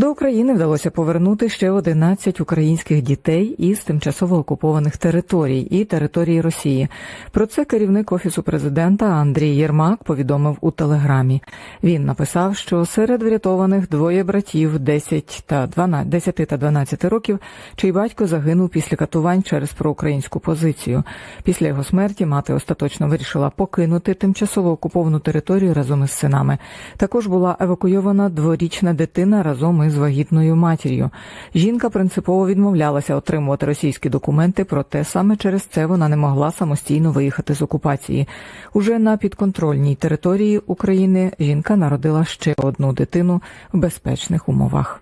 До України вдалося повернути ще 11 українських дітей із тимчасово окупованих територій і території Росії. Про це керівник офісу президента Андрій Єрмак повідомив у телеграмі. Він написав, що серед врятованих двоє братів 10 та 12, 10 та 12 років, чий батько загинув після катувань через проукраїнську позицію. Після його смерті мати остаточно вирішила покинути тимчасово окуповану територію разом із синами. Також була евакуйована дворічна дитина разом із вагітною матір'ю. Жінка принципово відмовлялася отримувати російські документи, проте саме через це вона не могла самостійно виїхати з окупації. Уже на підконтрольній території України жінка народила ще одну дитину в безпечних умовах.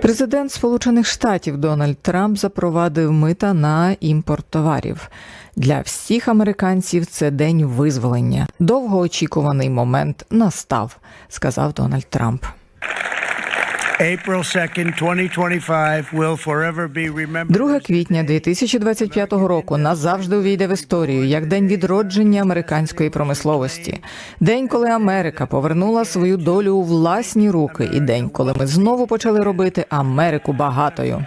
Президент Сполучених Штатів Дональд Трамп запровадив мита на імпорт товарів. Для всіх американців це день визволення. Довгоочікуваний момент настав, сказав Дональд Трамп. 2 квітня 2025 року назавжди увійде в історію як день відродження американської промисловості, день, коли Америка повернула свою долю у власні руки, і день, коли ми знову почали робити Америку багатою.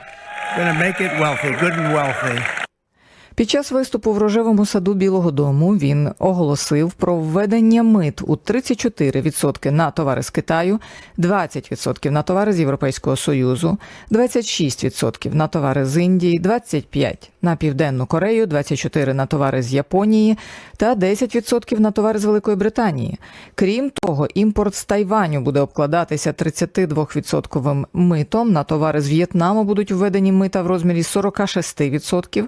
Під час виступу в рожевому саду Білого Дому він оголосив про введення мит у 34% на товари з Китаю, 20% на товари з Європейського Союзу, 26% на товари з Індії, 25% на Південну Корею, 24% на товари з Японії та 10% на товари з Великої Британії. Крім того, імпорт з Тайваню буде обкладатися 32% митом. На товари з В'єтнаму будуть введені мита в розмірі 46%,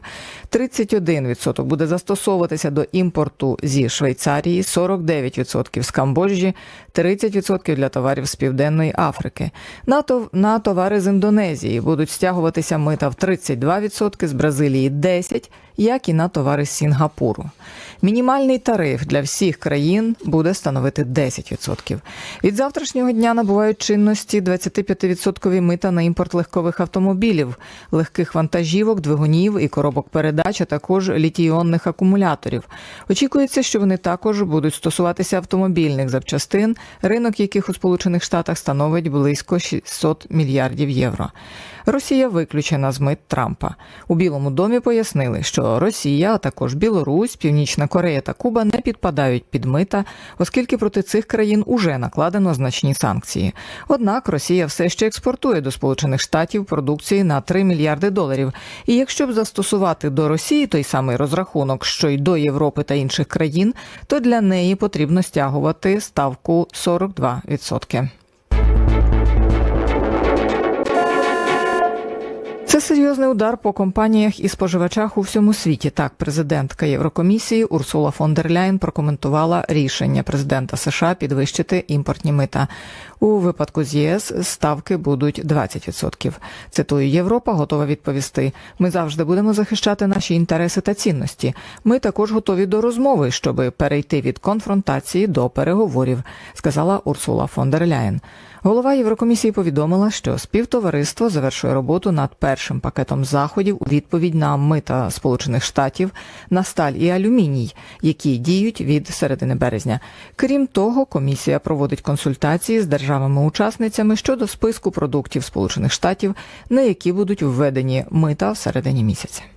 31% буде застосовуватися до імпорту зі Швейцарії, 49% з Камбоджі, 30% для товарів з Південної Африки. На, тов- на товари з Індонезії будуть стягуватися мита в 32%, з Бразилії 10%, як і на товари з Сінгапуру. Мінімальний тариф для всіх країн буде становити 10%. Від завтрашнього дня набувають чинності 25% мита на імпорт легкових автомобілів, легких вантажівок, двигунів і коробок передач, а також літій-іонних акумуляторів. Очікується, що вони також будуть стосуватися автомобільних запчастин, ринок яких у Сполучених Штатах становить близько 600 мільярдів євро. Росія виключена з мит Трампа. У Білому домі пояснили, що Росія, а також Білорусь, Північна Корея та Куба не підпадають під мита, оскільки проти цих країн уже накладено значні санкції. Однак Росія все ще експортує до Сполучених Штатів продукції на 3 мільярди доларів. І якщо б застосувати до Росії той самий розрахунок, що й до Європи та інших країн, то для неї потрібно стягувати ставку 42%. Серйозний удар по компаніях і споживачах у всьому світі. Так, президентка Єврокомісії Урсула фон дер Ляйн прокоментувала рішення президента США підвищити імпортні мита. У випадку з ЄС ставки будуть 20%. Цитую, Європа готова відповісти. Ми завжди будемо захищати наші інтереси та цінності. Ми також готові до розмови, щоб перейти від конфронтації до переговорів, сказала Урсула фон дер Ляєн. Голова Єврокомісії повідомила, що співтовариство завершує роботу над першим пакетом заходів у відповідь на мита Сполучених Штатів на сталь і алюміній, які діють від середини березня. Крім того, комісія проводить консультації з державами-учасницями щодо списку продуктів Сполучених Штатів, на які будуть введені мита в середині місяця.